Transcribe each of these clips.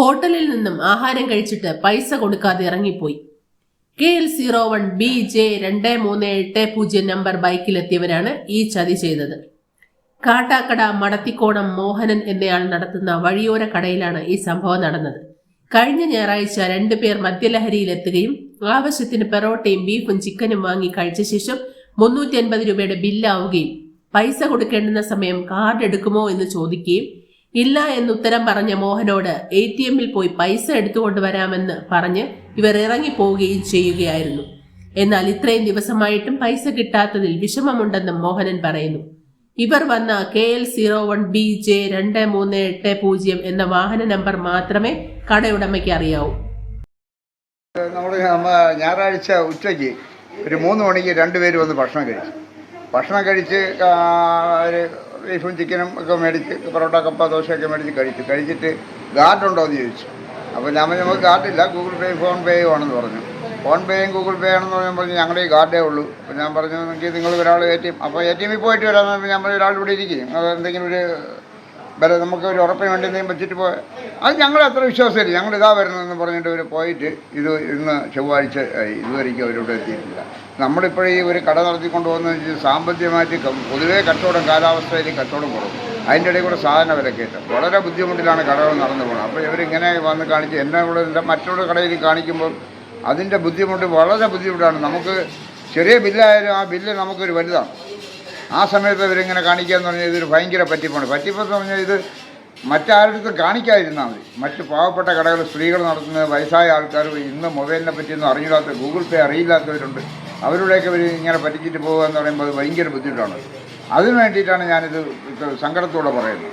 ഹോട്ടലിൽ നിന്നും ആഹാരം കഴിച്ചിട്ട് പൈസ കൊടുക്കാതെ ഇറങ്ങിപ്പോയി. K L zero one B J രണ്ട് മൂന്ന് എട്ട് പൂജ്യം നമ്പർ ബൈക്കിലെത്തിയവരാണ് ഈ ചതി ചെയ്തത്. കാട്ടാക്കട മടത്തിക്കോണം മോഹനൻ എന്നയാൾ നടത്തുന്ന വഴിയോര കടയിലാണ് ഈ സംഭവം നടന്നത്. കഴിഞ്ഞ ഞായറാഴ്ച രണ്ടുപേർ മദ്യലഹരിയിലെത്തുകയും ആവശ്യത്തിന് പെറോട്ടയും ബീഫും ചിക്കനും വാങ്ങി കഴിച്ച ശേഷം മുന്നൂറ്റി അൻപത് രൂപയുടെ ബില്ലാവുകയും പൈസ കൊടുക്കേണ്ടുന്ന സമയം കാർഡ് എടുക്കുമോ എന്ന് ചോദിക്കുകയും ഇല്ല എന്നുത്തരം പറഞ്ഞ മോഹനോട് എ ടി എമ്മിൽ പോയി പൈസ എടുത്തുകൊണ്ട് വരാമെന്ന് പറഞ്ഞ് ഇവർ ഇറങ്ങിപ്പോവുകയും ചെയ്യുകയായിരുന്നു. എന്നാൽ ഇത്രയും ദിവസമായിട്ടും പൈസ കിട്ടാത്തതിൽ വിഷമമുണ്ടെന്നും മോഹനൻ പറയുന്നു. ഇവർ വന്ന K L zero one B J രണ്ട് മൂന്ന് എട്ട് പൂജ്യം എന്ന വാഹന നമ്പർ മാത്രമേ കടയുടമയ്ക്ക് അറിയാവൂ. നമ്മുടെ ഞായറാഴ്ച ഉച്ചയ്ക്ക് ഒരു മൂന്ന് മണിക്ക് രണ്ടുപേരും വന്ന് ഭക്ഷണം കഴിച്ചു. ഭക്ഷണം കഴിച്ച് ബീഫും ചിക്കനും ഒക്കെ മേടിച്ച് പൊറോട്ട കപ്പ ദോശയൊക്കെ മേടിച്ച് കഴിച്ചു കഴിച്ചിട്ട് ഗാർഡ് ഉണ്ടോ എന്ന് ചോദിച്ചു. അപ്പോൾ ഞാൻ നമുക്ക് ഗാർഡില്ല ഗൂഗിൾ പേ ഫോൺ പേയും ആണെന്ന് പറഞ്ഞു. ഫോൺ പേയും ഗൂഗിൾ പേ ആണെന്ന് പറഞ്ഞാൽ പറഞ്ഞു ഞങ്ങളുടെ ഈ ഗാർഡേ ഉള്ളൂ. അപ്പോൾ ഞാൻ പറഞ്ഞു നിങ്ങൾക്ക് നിങ്ങൾ ഒരാൾ എ ടി എം അപ്പോൾ എ ടി എമ്മിൽ പോയിട്ട് വരാമെന്ന് ഞാൻ പറഞ്ഞു ഒരാൾ ഇവിടെ ഇരിക്കും. അത് എന്തെങ്കിലും ഒരു വരെ നമുക്ക് ഒരു ഉറപ്പിന് വേണ്ടി എന്തെങ്കിലും വെച്ചിട്ട് പോയ അത് ഞങ്ങൾ അത്ര വിശ്വാസമില്ല. ഞങ്ങൾ ഇതാ വരുന്നതെന്ന് പറഞ്ഞിട്ട് ഇവർ പോയിട്ട് ഇത് ഇന്ന് ചൊവ്വാഴ്ച ആയി. ഇതുവരെയ്ക്കും അവരോട് എത്തിയിട്ടില്ല. നമ്മളിപ്പോഴീ ഒരു കട നടത്തിക്കൊണ്ട് പോകുന്നത് സാമ്പത്തികമായിട്ട് പൊതുവേ കച്ചവടം കാലാവസ്ഥയിൽ കച്ചവടം കുറവും. അതിന്റെ ഇടയിൽ കൂടെ സാധന വിലക്കയറ്റം. വളരെ ബുദ്ധിമുട്ടിലാണ് കടകൾ നടന്നു പോകുന്നത്. അപ്പോൾ ഇവരിങ്ങനെ വന്ന് കാണിച്ച് എന്നെ കൂടെ മറ്റുള്ള കടയിൽ കാണിക്കുമ്പോൾ അതിന്റെ ബുദ്ധിമുട്ട് വളരെ ബുദ്ധിമുട്ടാണ്. നമുക്ക് ചെറിയ ബില്ലായാലും ആ ബില്ല് നമുക്കൊരു വലുതാണ്. ആ സമയത്ത് ഇവരിങ്ങനെ കാണിക്കുക എന്ന് പറഞ്ഞാൽ ഇതൊരു ഭയങ്കര പറ്റിപ്പാണ്. പറ്റിപ്പെന്ന് പറഞ്ഞാൽ ഇത് മറ്റാരുടെ കാണിക്കാതിരുന്നാൽ മതി. മറ്റ് പാവപ്പെട്ട കടകൾ സ്ത്രീകൾ നടത്തുന്ന വയസ്സായ ആൾക്കാർ ഇന്ന് മൊബൈലിനെ പറ്റിയൊന്നും അറിഞ്ഞില്ലാത്ത ഗൂഗിൾ പേ അറിയില്ലാത്തവരുണ്ട്. അവരുടെയൊക്കെ ഇവർ ഇങ്ങനെ പറ്റിച്ചിട്ട് പോകുക എന്ന് പറയുമ്പോൾ അത് ഭയങ്കര ബുദ്ധിമുട്ടാണ്. അതിനു വേണ്ടിയിട്ടാണ് ഞാനിത് സങ്കടത്തോടെ പറയുന്നത്.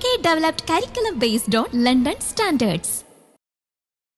K developed curriculum based on London standards